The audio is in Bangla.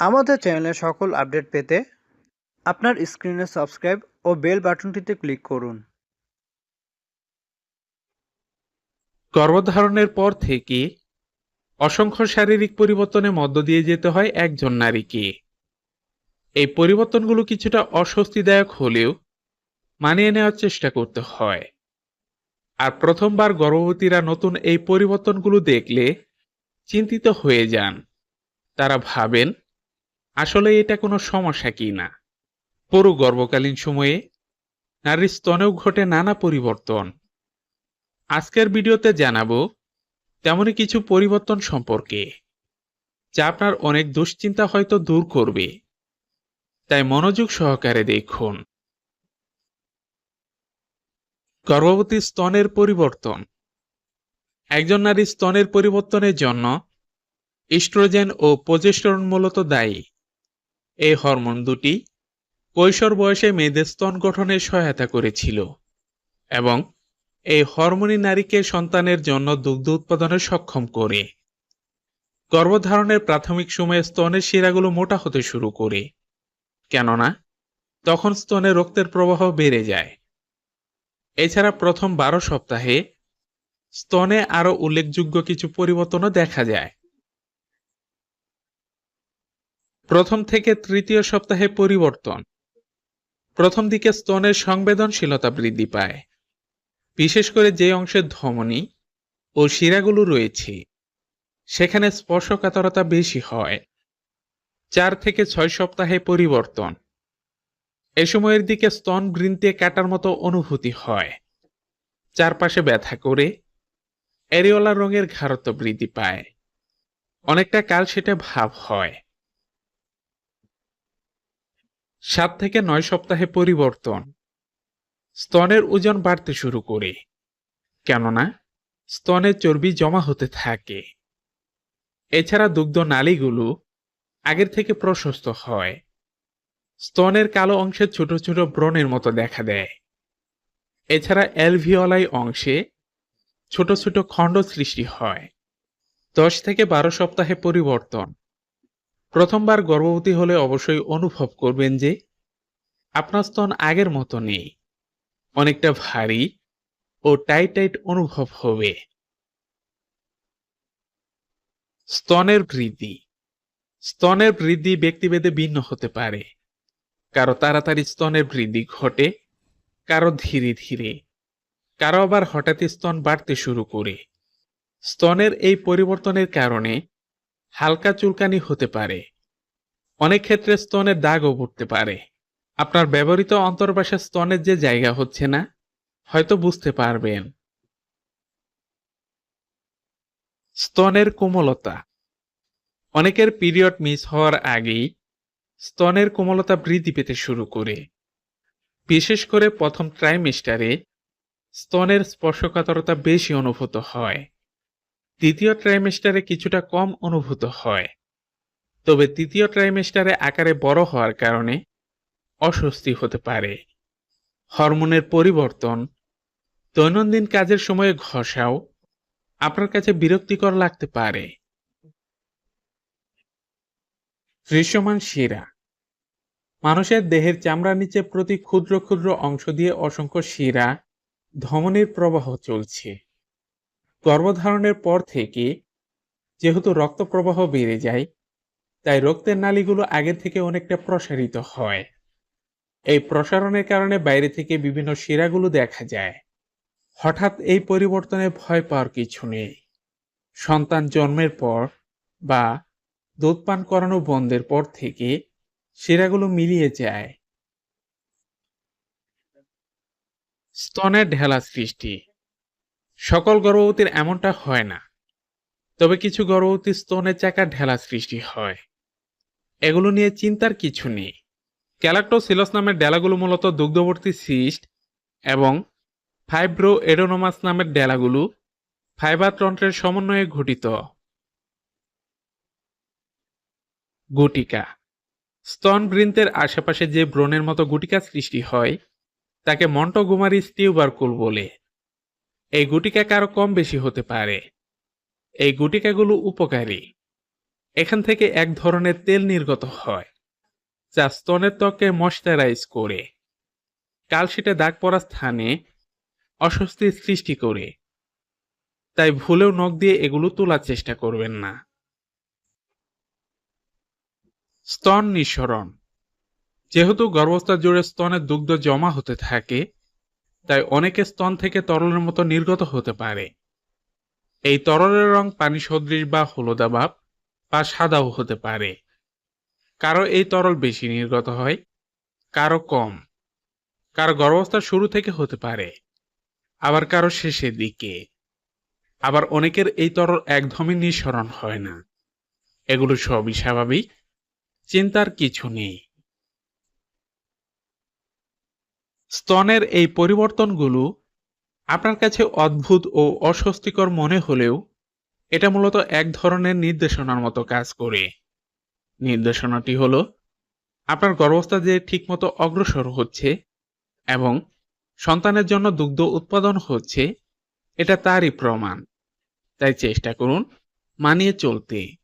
আমাদের চ্যানেলের সকল আপডেট পেতে আপনার স্ক্রিনে সাবস্ক্রাইব ও বেল বাটনটিতে ক্লিক করুন। গর্ভধারণের পর থেকে অসংখ্য শারীরিক পরিবর্তনের মধ্য দিয়ে যেতে হয় একজন নারীকে। এই পরিবর্তনগুলো কিছুটা অস্বস্তিদায়ক হলেও মানিয়ে নেওয়ার চেষ্টা করতে হয়। আর প্রথমবার গর্ভবতীরা নতুন এই পরিবর্তনগুলো দেখলে চিন্তিত হয়ে যান। তারা ভাবেন আসলে এটা কোনো সমস্যা কি না? পুরো গর্ভকালীন সময়ে নারীর স্তনেও ঘটে নানা পরিবর্তন। আজকের ভিডিওতে জানাব তেমনই কিছু পরিবর্তন সম্পর্কে, যা আপনার অনেক দুশ্চিন্তা হয়তো দূর করবে। তাই মনোযোগ সহকারে দেখুন। গর্ভবতী স্তনের পরিবর্তন। একজন নারীর স্তনের পরিবর্তনের জন্য ইস্ট্রোজেন ও প্রজেস্টেরন মূলত দায়ী। এই হরমোন দুটি কৈশোর বয়সে মেয়েদের স্তন গঠনে সহায়তা করেছিল এবং এই হরমোনই নারীকে সন্তানের জন্য দুগ্ধ উৎপাদনে সক্ষম করে। গর্ভধারণের প্রাথমিক সময়ে স্তনের শিরাগুলো মোটা হতে শুরু করে। কেননা, তখন স্তনে রক্তের প্রবাহ বেড়ে যায়। এছাড়া প্রথম বারো সপ্তাহে স্তনে আরও উল্লেখযোগ্য কিছু পরিবর্তনও দেখা যায়। প্রথম থেকে তৃতীয় সপ্তাহে পরিবর্তন। প্রথম দিকে স্তনের সংবেদনশীলতা বৃদ্ধি পায়। বিশেষ করে যে অংশের ধমনী ও শিরাগুলো রয়েছে, সেখানে স্পর্শকাতরতা বেশি হয়। চার থেকে ছয় সপ্তাহে পরিবর্তন। এ সময়ের দিকে স্তন বৃন্তে কাটার মতো অনুভূতি হয়। চারপাশে ব্যথা করে এরিওলা রঙের ঘারত্ব বৃদ্ধি পায়। অনেকটা কাল সেটা ভাব হয়। সাত থেকে নয় সপ্তাহে পরিবর্তন। স্তনের ওজন বাড়তে শুরু করে। কেননা স্তনের চর্বি জমা হতে থাকে। এছাড়া দুগ্ধ নালীগুলো আগের থেকে প্রশস্ত হয়। স্তনের কালো অংশে ছোট ছোট ব্রণের মতো দেখা দেয়। এছাড়া অ্যালভিওলাই অংশে ছোট ছোট খণ্ড সৃষ্টি হয়। দশ থেকে বারো সপ্তাহে পরিবর্তন। প্রথমবার গর্ভবতী হলে অবশ্যই অনুভব করবেন যে আপনার স্তন আগের মতো নেই। অনেকটা ভারী ও টাইট টাইট অনুভব হবে। স্তনের বৃদ্ধি। স্তনের বৃদ্ধি ব্যক্তিভেদে ভিন্ন হতে পারে। কারও তাড়াতাড়ি স্তনের বৃদ্ধি ঘটে, কারও ধীরে ধীরে। কারও আবার হঠাৎই স্তন বাড়তে শুরু করে। স্তনের এই পরিবর্তনের কারণে হালকা চুলকানি হতে পারে। অনেক ক্ষেত্রে স্তনের দাগও পড়তে পারে। আপনার ব্যবহৃত অন্তর্বাসে স্তনের যে জায়গা হচ্ছে না, হয়তো বুঝতে পারবেন। স্তনের কোমলতা। অনেকের পিরিয়ড মিস হওয়ার আগেই স্তনের কোমলতা বৃদ্ধি পেতে শুরু করে। বিশেষ করে প্রথম ট্রাইমেস্টারে স্তনের স্পর্শকাতরতা বেশি অনুভূত হয়। দ্বিতীয় ট্রাইমেস্টারে কিছুটা কম অনুভূত হয়। তবে তৃতীয় ট্রাইমেস্টারে আকারে বড় হওয়ার কারণে অস্বস্তি হতে পারে। হরমোনের পরিবর্তন, দৈনন্দিন কাজের সময়ে ঘষাও আপনার কাছে বিরক্তিকর লাগতে পারে। দৃশ্যমান শিরা। মানুষের দেহের চামড়ার নিচে প্রতি ক্ষুদ্র ক্ষুদ্র অংশ দিয়ে অসংখ্য শিরা ধমনির প্রবাহ চলছে। গর্ভধারণের পর থেকে যেহেতু রক্ত প্রবাহ বেড়ে যায়, তাই রক্তের নালীগুলো আগের থেকে অনেকটা প্রসারিত হয়। এই প্রসারণের কারণে বাইরে থেকে বিভিন্ন শিরাগুলো দেখা যায়। হঠাৎ এই পরিবর্তনে ভয় পাওয়ার কিছু নেই। সন্তান জন্মের পর বা দুধ পান করানো বন্ধের পর থেকে শিরাগুলো মিলিয়ে যায়। স্তনের ঢেলা সৃষ্টি। সকল গর্ভবতীর এমনটা হয় না। তবে কিছু গর্ভবতী স্তনের চাকার ঢেলা সৃষ্টি হয়। এগুলো নিয়ে চিন্তার কিছু নেই। ক্যালাক্টোসিলস নামের ডেলাগুলো মূলত দুগ্ধবর্তী সিস্ট এবং ফাইব্রো এডোনোমাস নামের ডেলাগুলো ফাইবার তন্ত্রের সমন্বয়ে ঘটিত গুটিকা। স্তন বৃন্তের আশেপাশে যে ব্রণের মতো গুটিকা সৃষ্টি হয়, তাকে মন্টোগুমারিস টিউবারকুল বলে। এই গুটিকা কারও কম বেশি হতে পারে। এই গুটিকাগুলো উপকারী। এখান থেকে এক ধরনের তেল নির্গত হয়, যা স্তনের ত্বকে ময়শ্চারাইজ করে। কালশিটে দাগ পড়া স্থানে অস্বস্তির সৃষ্টি করে। তাই ভুলেও নখ দিয়ে এগুলো তোলার চেষ্টা করবেন না। স্তন নিঃসরণ। যেহেতু গর্ভস্থা জুড়ে স্তনের দুগ্ধ জমা হতে থাকে তাই অনেকে স্তন থেকে তরলের মতো নির্গত হতে পারে। এই তরলের রং পানি সদৃশ বা হলুদাভাব বা সাদাও হতে পারে। কারও এই তরল বেশি নির্গত হয়, কারও কম। কারও গর্ভাবস্থার শুরু থেকে হতে পারে, আবার কারও শেষের দিকে। আবার অনেকের এই তরল একদমই নিঃসরণ হয় না। এগুলো সবই স্বাভাবিক, চিন্তার কিছু নেই। স্তনের এই পরিবর্তনগুলো আপনার কাছে অদ্ভুত ও অস্বস্তিকর মনে হলেও এটা মূলত এক ধরনের নির্দেশনার মতো কাজ করে। নির্দেশনাটি হলো, আপনার গর্ভস্থা যে ঠিকমতো অগ্রসর হচ্ছে এবং সন্তানের জন্য দুগ্ধ উৎপাদন হচ্ছে, এটা তারই প্রমাণ। তাই চেষ্টা করুন মানিয়ে চলতে।